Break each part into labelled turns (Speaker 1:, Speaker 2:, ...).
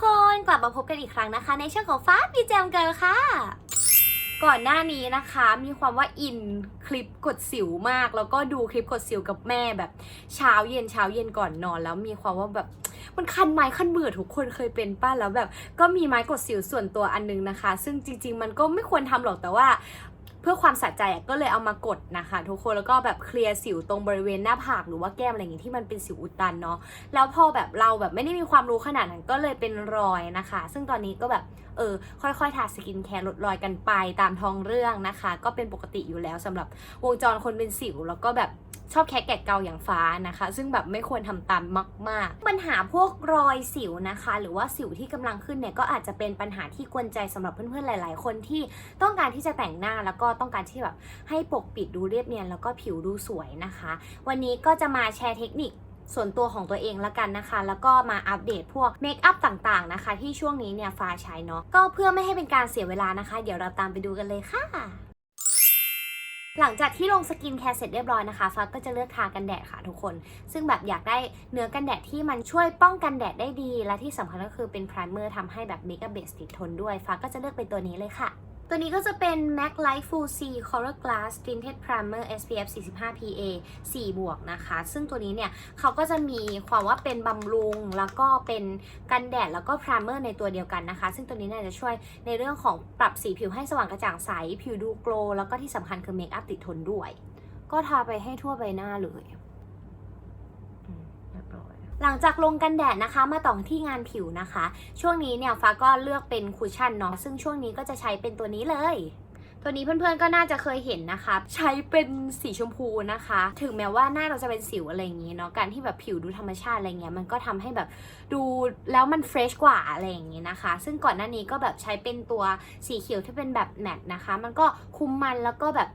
Speaker 1: สวัสดีค่ะทุกคนกลับมาพบกันอีกครั้งนะคะ ในช่องของฟ้าบีแจมเกิลค่ะ ก่อนหน้านี้นะคะมีความว่าอินคลิปกดสิวมาก แล้วก็ดูคลิปกดสิวกับแม่แบบเช้าเย็นเช้าเย็นก่อนนอน แล้วมีความว่าแบบมันคันไม้คันมือทุกคนเคยเป็นป้าแล้วแบบ ก็มีไม้กดสิวส่วนตัวอันนึงนะคะ ซึ่งจริง ๆ มันก็ไม่ควรทำหรอกแต่ว่า เพื่อความสะใจก็เลยเอามากดนะคะ ทุกคนแล้วก็แบบเคลียร์สิวตรงบริเวณหน้าผากหรือว่าแก้มอะไรอย่างงี้ที่มันเป็นสิวอุดตันเนาะแล้วพอแบบเราแบบไม่ได้มีความรู้ขนาดนั้นก็เลยเป็นรอยนะคะ ซึ่งตอนนี้ก็แบบเออค่อยๆทาสกินแคร์ลดรอยกันไปตามท้องเรื่องนะคะ ก็เป็นปกติอยู่แล้วสำหรับวงจรคนเป็นสิวแล้วก็แบบ ชอบแคะแกะเกาอย่างฟ้านะคะ ซึ่งแบบไม่ควรทำตามมาก ๆ ปัญหาพวกรอยสิวนะคะ หรือว่าสิวที่กำลังขึ้นเนี่ยก็อาจจะเป็นปัญหาที่กวนใจสำหรับเพื่อนๆหลาย ๆ คนที่ต้องการที่จะแต่งหน้าแล้วก็ต้องการที่แบบให้ปกปิดดูเรียบเนียนแล้วก็ผิวดูสวยนะคะ วันนี้ก็จะมาแชร์เทคนิคส่วนตัวของตัวเองละกันนะคะ แล้วก็มาอัปเดตพวกเมคอัพต่างๆนะคะ ที่ช่วงนี้เนี่ยฟ้าใช้เนาะก็เพื่อไม่ให้เป็นการเสียเวลานะคะ เดี๋ยวเราตามไปดูกันเลยค่ะ หลังจากที่ลงสกินแคร์เสร็จเรียบร้อยนะคะฟ้าก็จะเลือกทากันแดดค่ะทุกคน ซึ่งแบบอยากได้เนื้อกันแดดที่มันช่วยป้องกันแดดได้ดี และที่สำคัญก็คือเป็นไพรเมอร์ทำให้แบบเมคอัพเบสติดทนด้วยฟ้าก็จะเลือกเป็นตัวนี้เลยค่ะ ตัวนี้ก็จะเป็น MAC Light Full C Color Glass Tinted Primer SPF 45 PA 4 บวกนะคะ ซึ่งตัวนี้เนี่ยเขาก็จะมีความว่าเป็นบำรุง แล้วก็เป็นกันแดดแล้วก็ primer ในตัวเดียวกันนะคะ ซึ่งตัวนี้เนี่ยจะช่วยในเรื่องของปรับสีผิวให้สว่างกระจ่างใส ผิวดูโกลว์แล้วก็ที่สำคัญคือเมคอัพติดทนด้วย ก็ทาไปให้ทั่วใบหน้าเลยอืมเรียบร้อย หลังจากลงกันแดดนะคะ มาต่อที่งานผิวนะคะ ช่วงนี้เนี่ยฟ้าก็เลือกเป็นคุชชั่นเนาะซึ่งช่วงนี้ก็จะใช้เป็นตัวนี้เลยตัวนี้เพื่อนๆก็น่าจะเคยเห็นนะคะ ใช้เป็นสีชมพูนะคะ ถึงแม้ว่าหน้าเราจะเป็นสิวอะไรอย่างนี้เนาะการที่แบบผิวดูธรรมชาติอะไรเงี้ยมันก็ทำให้แบบดูแล้วมันเฟรชกว่าอะไรอย่างนี้นะคะ ซึ่งก่อนหน้านี้ก็แบบใช้เป็นตัวสีเขียวที่เป็นแบบแมตต์นะคะ มันก็คุมมันแล้วก็แบบ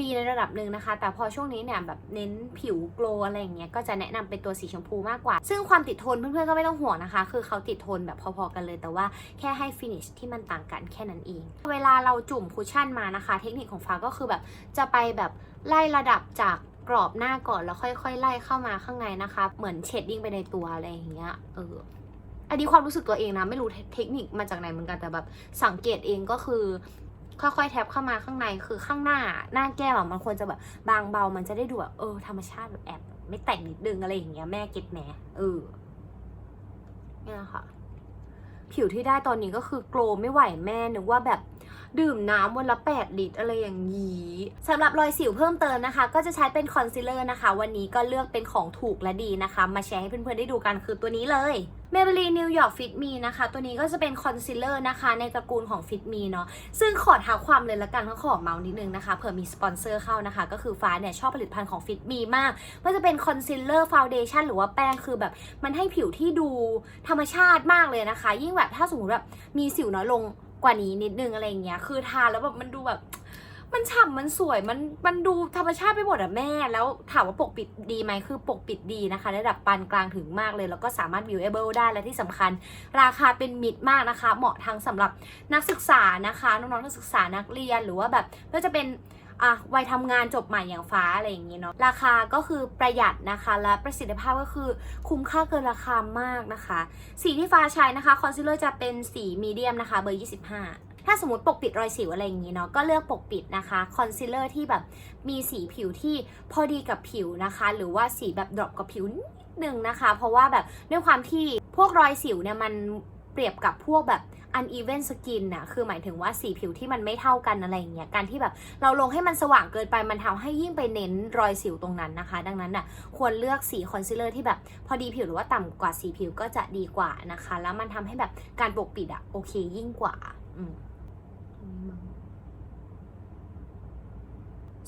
Speaker 1: ดีในระดับหนึ่งนะคะ แต่พอช่วงนี้เนี่ยแบบเน้นผิวโกลว์อะไรอย่างเงี้ยก็จะแนะนำเป็นตัวสีชมพูมากกว่า ซึ่งความติดทนเพื่อนๆก็ไม่ต้องห่วงนะคะ คือเขาติดทนแบบพอๆกันเลย แต่ว่าแค่ให้ฟินิชที่มันต่างกันแค่นั้นเอง เวลาเราจุ่มคุชชั่นมานะคะ เทคนิคของฟ้าก็คือแบบจะไปแบบไล่ระดับจากกรอบหน้าก่อนแล้วค่อยๆ ไล่เข้ามาข้างในนะคะ เหมือนเชดดิ้งไปในตัวอะไรอย่างเงี้ยเอออันนี้ความรู้สึกตัวเองนะ ไม่รู้เทคนิคมาจากไหนเหมือนกันแต่แบบสังเกตเองก็คือ ค่อยๆแท็บเข้ามาข้างในคือข้างหน้าหน้าแก้มมันควรจะแบบบางเบามันจะได้ดูแบบเออธรรมชาติแบบแอบไม่แต่งนิดนึงอะไรอย่างเงี้ยแม่เก็ตแหมเออเนี่ยค่ะ ผิวที่ได้ตอนนี้ก็คือโกลไม่ไหวแม่นึกว่าแบบ ดื่มน้ำวันละ 8 ลิตรอะไรอย่างนี้สำหรับรอยสิวเพิ่มเติมนะคะ ก็จะใช้เป็นคอนซีลเลอร์นะคะ วันนี้ก็เลือกเป็นของถูกและดีนะคะ มาแชร์ให้เพื่อนๆได้ดูกันคือตัวนี้เลย Maybelline New York Fit Me นะคะ ตัวนี้ก็จะเป็นคอนซีลเลอร์นะคะ ในตระกูลของ Fit Me เนาะซึ่งขอท้าความเลยละกันเขาขอเมาส์นิดนึงนะคะเผื่อมีสปอนเซอร์เข้านะคะ ก็คือฟ้าเนี่ยชอบผลิตภัณฑ์ของ Fit Me มากไม่ว่าจะเป็นคอนซีลเลอร์ฟาวเดชั่นหรือว่าแป้งคือแบบมันให้ผิวที่ดูธรรมชาติมากเลยนะคะ ยิ่งแบบถ้าสมมติแบบมีสิวน้อยลง ว่านี้นิดนึงอะไรเงี้ย คือทาแล้วแบบมันดูแบบ มันฉ่ำมันสวยมันมันดูธรรมชาติไปหมดอะแม่ แล้วถามว่าปกปิดดีไหมคือปกปิดดีนะคะระดับปานกลางถึงมากเลย แล้วก็สามารถ viewable ได้และที่สำคัญ ราคาเป็นมิดมากนะคะ เหมาะทั้งสำหรับนักศึกษานะคะน้องๆนักศึกษานักเรียนหรือว่าแบบไม่ว่าจะเป็น อะวัยทำงานจบใหม่อย่างฟ้าอะไรอย่างนี้เนาะราคาก็คือประหยัดนะคะ และประสิทธิภาพก็คือคุ้มค่าเกินราคามากนะคะ สีที่ฟ้าใช้นะคะคอนซีลเลอร์จะเป็นสีมีเดียมนะคะเบอร์ 25ถ้าสมมติปกปิดรอยสิวอะไรอย่างนี้เนาะก็เลือกปกปิดนะคะคอนซีลเลอร์ที่แบบมีสีผิวที่พอดีกับผิวนะคะ หรือว่าสีแบบดรอปกับผิวนิดนึงนะคะ เพราะว่าแบบด้วยความที่พวกรอยสิวเนี่ยมันเปรียบกับพวกแบบ uneven skin น่ะคือหมายถึงว่าสีผิวที่มันไม่เท่ากันอะไรอย่างเงี้ยการที่แบบเราลงให้มันสว่างเกินไปมันทำให้ยิ่งไปเน้นรอยสิวตรงนั้นนะคะ ดังนั้นน่ะควรเลือกสีคอนซีลเลอร์ที่แบบพอดีผิวหรือว่าต่ำกว่าสีผิวก็จะดีกว่านะคะ แล้วมันทำให้แบบการปกปิดอะโอเคยิ่งกว่าอืม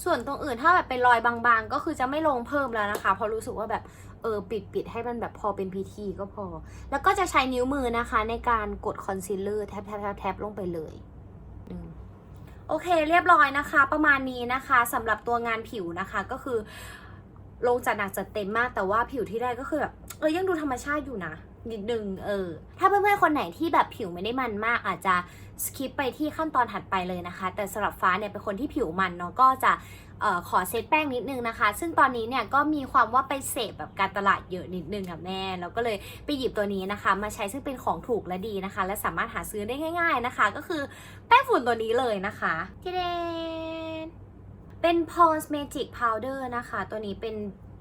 Speaker 1: ส่วนตรงอื่นถ้าแบบเป็นรอยบางๆ ก็คือจะไม่ลงเพิ่มแล้วนะคะเพราะรู้สึกว่าแบบ เออปิดปิดให้มันแบบพอเป็นพิธีก็พอ แล้วก็จะใช้นิ้วมือนะคะ ในการกดคอนซีลเลอร์แทบแทบแทบแทบลงไปเลยโอเค เรียบร้อยนะคะ ประมาณนี้นะคะสำหรับตัวงานผิวนะคะก็คือลงจัดหนักจัดเต็มมากแต่ว่าผิวที่ได้ก็คือแบบเออยังดูธรรมชาติอยู่นะ นิดนึงเออ ถ้าเพื่อนๆคนไหนที่แบบผิวไม่ได้มันมากอาจจะสคิปไปที่ขั้นตอนถัดไปเลยนะคะ แต่สำหรับฟ้าเนี่ยเป็นคนที่ผิวมันเนาะก็จะเอ่อขอเซตแป้งนิดนึงนะคะ ซึ่งตอนนี้เนี่ยก็มีความว่าไปเสพแบบการตลาดเยอะนิดนึงค่ะแม่ แล้วก็เลยไปหยิบตัวนี้นะคะ มาใช้ซึ่งเป็นของถูกและดีนะคะ และสามารถหาซื้อได้ง่าย ๆนะคะ ก็คือแป้งฝุ่นตัวนี้เลยนะคะทีเดนเป็น Pond's Magic Powder นะคะ ตัวนี้เป็น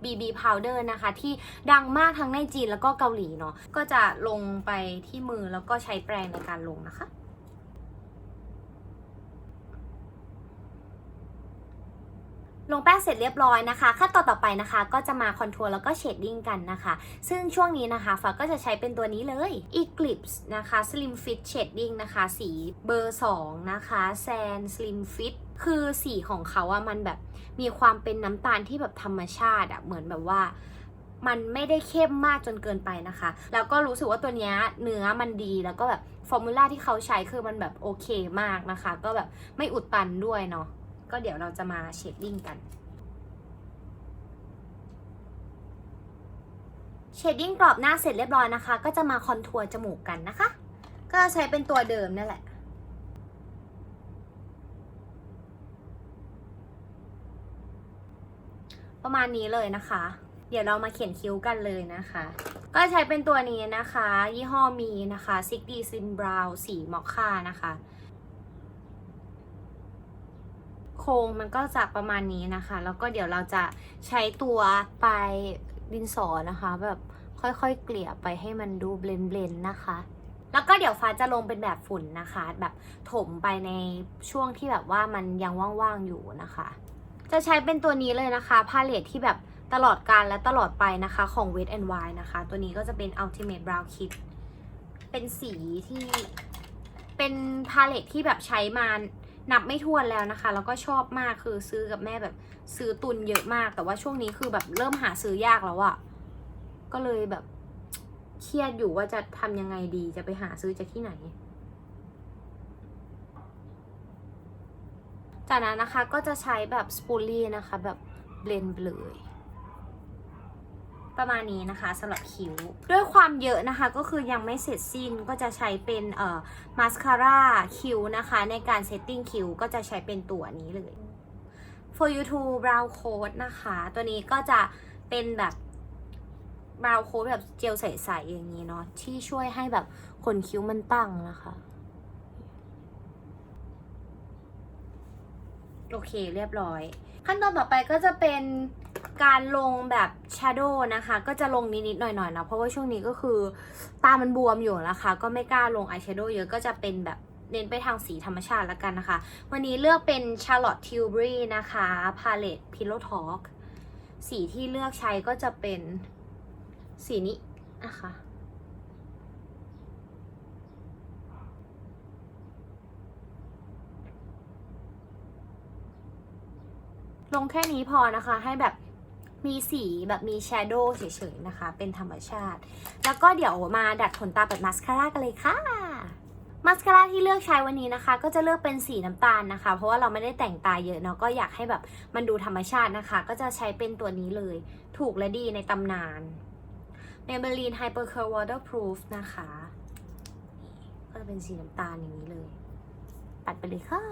Speaker 1: BB Powder นะคะ ที่ดังมากทั้งในจีนแล้วก็เกาหลีเนาะก็จะลงไปที่มือแล้วก็ใช้แปรงในการลงนะคะ งแป้งเสร็จเรียบร้อยนะคะขั้นตอนต่อไปนะคะ ก็จะมาคอนทัวร์แล้วก็เชดดิ้งกันนะคะ ซึ่งช่วงนี้นะคะฟ้าก็จะใช้เป็นตัวนี้เลย Eclipse นะคะ Slim Fit Shading นะคะ สีเบอร์ 2 นะคะ Sand Slim Fit คือสีของเขาอะมันแบบมีความเป็นน้ำตาลที่แบบธรรมชาติอะเหมือนแบบว่ามันไม่ได้เข้มมากจนเกินไปนะคะ แล้วก็รู้สึกว่าตัวนี้เนื้อมันดี แล้วก็แบบฟอร์มูล่าที่เขาใช้คือมันแบบโอเคมากนะคะ ก็แบบไม่อุดตันด้วยเนาะ ก็เดี๋ยวเราจะมาเชดดิ้งกันเชดดิ้งกรอบหน้าเสร็จเรียบร้อยนะคะ ก็จะมาคอนทัวร์จมูกกันนะคะ ก็ใช้เป็นตัวเดิมนั่นแหละประมาณนี้เลยนะคะ เดี๋ยวเรามาเขียนคิ้วกันเลยนะคะ ก็ใช้เป็นตัวนี้นะคะ ยี่ห้อมีนะคะซิกดีซินบราวสีมอคค่านะคะ โครงมันก็จะประมาณนี้นะคะ แล้วก็เดี๋ยวเราจะใช้ตัวปลายดินสอนะคะ แบบค่อยๆ เกลี่ยไปให้มันดูเบลนๆนะคะ แล้วก็เดี๋ยวฟ้าจะลงเป็นแบบฝุ่นนะคะ แบบถมไปในช่วงที่แบบว่ามันยังว่างๆอยู่นะคะ จะใช้เป็นตัวนี้เลยนะคะพาเลทที่แบบตลอดการและตลอดไปนะคะของ Wet n Wild นะคะ ตัวนี้ก็จะเป็น Ultimate Brow Kit เป็นสีที่เป็นพาเลทที่แบบใช้มา นับไม่ถ้วนแล้วนะคะ แล้วก็ชอบมากคือซื้อกับแม่แบบซื้อตุนเยอะมาก แต่ว่าช่วงนี้คือแบบเริ่มหาซื้อยากแล้วอะก็เลยแบบเครียดอยู่ว่าจะทำยังไงดีจะไปหาซื้อจากที่ไหนจากนั้นนะคะก็จะใช้แบบสปูลี่นะคะแบบเบลนด์เลย ประมาณนี้นะคะสำหรับคิ้ว ด้วยความเยอะนะคะก็คือยังไม่เสร็จสิ้นก็จะใช้เป็นเอ่อมาสคาร่าคิ้วนะคะ ในการเซตติ้งคิ้วก็จะใช้เป็นตัวนี้เลย for you to brow coat นะคะ ตัวนี้ก็จะเป็นแบบ brow coat แบบเจลใสๆอย่างนี้เนาะที่ช่วยให้แบบขนคิ้วมันตั้งนะคะ โอเคเรียบร้อย ขั้นตอนต่อไปก็จะเป็น การลงแบบ shadow นะคะ ก็จะลงนิดๆหน่อยๆนะเพราะว่าช่วงนี้ก็คือตามันบวมอยู่นะคะ ก็ไม่กล้าลง eye shadow เยอะก็จะเป็นแบบเน้นไปทางสีธรรมชาติแล้วกันนะคะ วันนี้เลือกเป็น Charlotte Tilbury นะคะ palette Pillow Talk สีที่เลือกใช้ก็จะเป็นสีนี้นะคะ ลงแค่นี้พอนะคะให้แบบ มีสีแบบมีแชโดว์เฉยๆนะคะ เป็นธรรมชาติ แล้วก็เดี๋ยวมาดัดขนตาแบบมาสคาร่ากันเลยค่ะมาสคาร่าที่เลือกใช้วันนี้นะคะ ก็จะเลือกเป็นสีน้ำตาลนะคะ เพราะว่าเราไม่ได้แต่งตาเยอะเนาะก็อยากให้แบบมันดูธรรมชาตินะคะ ก็จะใช้เป็นตัวนี้เลย ถูกและดีในตำนาน Maybelline Hyper Curl Waterproof นะคะ ก็จะเป็นสีน้ำตาลอย่างนี้เลย ปัดไปเลยค่ะ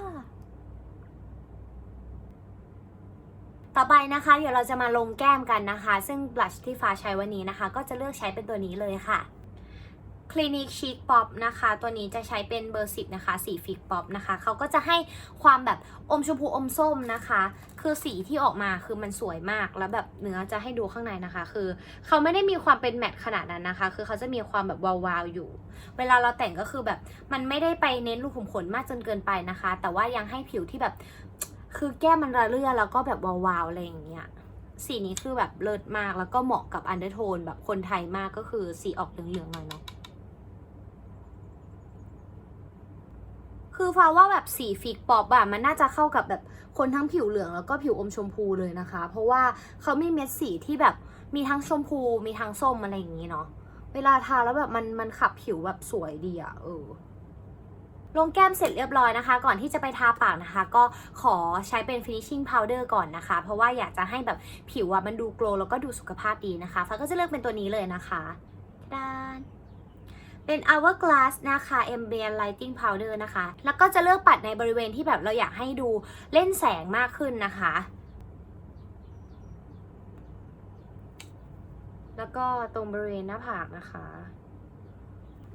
Speaker 1: ต่อไปนะคะ เดี๋ยวเราจะมาลงแก้มกันนะคะ ซึ่งบลัชที่ฟ้าใช้วันนี้นะคะ ก็จะเลือกใช้เป็นตัวนี้เลยค่ะ Clinique Chic Pop นะคะ ตัวนี้จะใช้เป็นเบอร์10นะคะ สีฟิกป๊อปนะคะ เขาก็จะให้ความแบบอมชมพูอมส้มนะคะ คือสีที่ออกมาคือมันสวยมาก แล้วแบบเนื้อจะให้ดูข้างในนะคะ คือเขาไม่ได้มีความเป็นแมตต์ขนาดนั้นนะคะ คือเขาจะมีความแบบวาวๆอยู่ เวลาเราแต่งก็คือแบบมันไม่ได้ไปเน้นรูขุมขนมากจนเกินไปนะคะ แต่ว่ายังให้ผิวที่แบบ คือแก้มมันระเรื่อแล้วก็แบบวาวๆอะไรอย่างเงี้ยสีนี้คือแบบเลิศมากแล้วก็เหมาะกับอันเดอร์โทนแบบคนไทยมากก็คือสีออกเหลืองๆหน่อยเนาะคือฟ้าว่าแบบสีฟิกปอปอะมันน่าจะเข้ากับแบบคนทั้งผิวเหลืองแล้วก็ผิวอมชมพูเลยนะคะ เพราะว่าเขามีเม็ดสีที่แบบมีทั้งชมพูมีทั้งส้มอะไรอย่างงี้เนาะเวลาทาแล้วแบบมันมันขับผิวแบบสวยดีอะเออ ลงแก้มเสร็จเรียบร้อยนะคะ ก่อนที่จะไปทาปากนะคะ ก็ขอใช้เป็น finishing powder ก่อนนะคะ เพราะว่าอยากจะให้แบบผิวอะมันดูโกลแล้วก็ดูสุขภาพดีนะคะฟ้าก็จะเลือกเป็นตัวนี้เลยนะคะดานเป็น hourglass นะคะ ambient lighting powder นะคะ แล้วก็จะเลือกปัดในบริเวณที่แบบเราอยากให้ดูเล่นแสงมากขึ้นนะคะ แล้วก็ตรงบริเวณหน้าผากนะคะ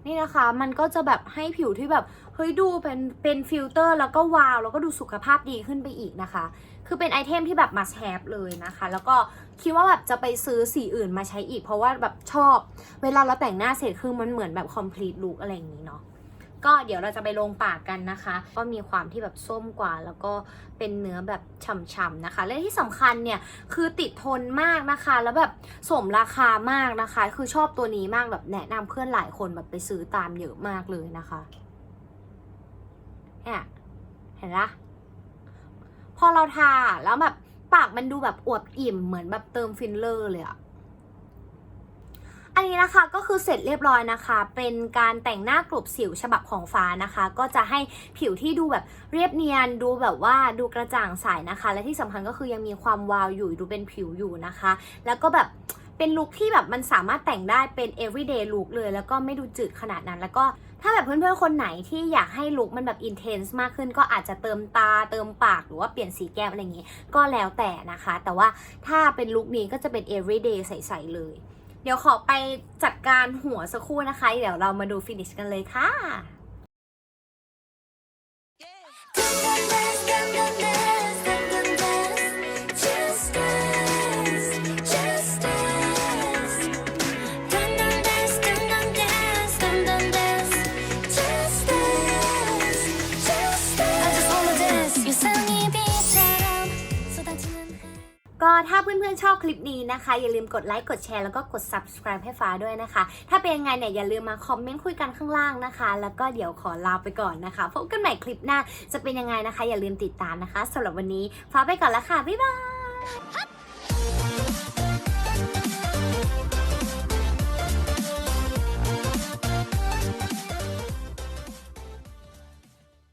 Speaker 1: นี่นะคะมันก็จะแบบให้ผิวที่แบบเฮ้ยดูเป็นเป็นฟิลเตอร์แล้วก็วาวแล้วก็ดูสุขภาพดีขึ้นไปอีกนะคะ คือเป็นไอเทมที่แบบมาแชปเลยนะคะ แล้วก็คิดว่าแบบจะไปซื้อสีอื่นมาใช้อีก เพราะว่าแบบชอบ เวลาเราแต่งหน้าเสร็จคือมันเหมือนแบบ complete look อะไรอย่างนี้เนาะ ก็เดี๋ยวเราจะไปลงปากกันนะคะ ก็มีความที่แบบส้มกว่า แล้วก็เป็นเนื้อแบบฉ่ำๆนะคะ และที่สำคัญเนี่ยคือติดทนมากนะคะ แล้วแบบสมราคามากนะคะ คือชอบตัวนี้มากแบบแนะนำเพื่อนหลายคนแบบไปซื้อตามเยอะมากเลยนะคะเนี่ยเห็นปะพอเราทาแล้วแบบปากมันดูแบบอวบอิ่มเหมือนแบบเติมฟิลเลอร์เลยอะ อันนี้นะคะก็คือเสร็จเรียบร้อยนะคะ เป็นการแต่งหน้ากลบสิวฉบับของฟ้านะคะ ก็จะให้ผิวที่ดูแบบเรียบเนียน ดูแบบว่าดูกระจ่างใสนะคะ และที่สำคัญก็คือยังมีความวาวอยู่ดูเป็นผิวอยู่นะคะ แล้วก็แบบเป็นลุคที่แบบมันสามารถแต่งได้เป็น everyday look เลย แล้วก็ไม่ดูจืดขนาดนั้น แล้วก็ถ้าแบบเพื่อนๆคนไหนที่อยากให้ลุคมันแบบ intense มากขึ้น ก็อาจจะเติมตาเติมปากหรือว่าเปลี่ยนสีแก้มอะไรอย่างงี้ ก็แล้วแต่นะคะ แต่ว่าถ้าเป็นลุคนี้ก็จะเป็น everyday ใสๆเลย เดี๋ยวขอไปจัดการหัวสักครู่นะคะ เดี๋ยวเรามาดูฟินิชกันเลยค่ะ ถ้าเพื่อนๆชอบคลิปนี้นะคะ อย่าลืมกดไลค์กดแชร์แล้วก็กด subscribe ให้ฟ้าด้วยนะคะ ถ้าเป็นยังไงเนี่ยอย่าลืมมาคอมเมนต์คุยกันข้างล่างนะคะ แล้วก็เดี๋ยวขอลาไปก่อนนะคะพบกันใหม่คลิปหน้าจะเป็นยังไงนะคะ อย่าลืมติดตามนะคะสำหรับวันนี้ฟ้าไปก่อนแล้วค่ะบ๊ายบาย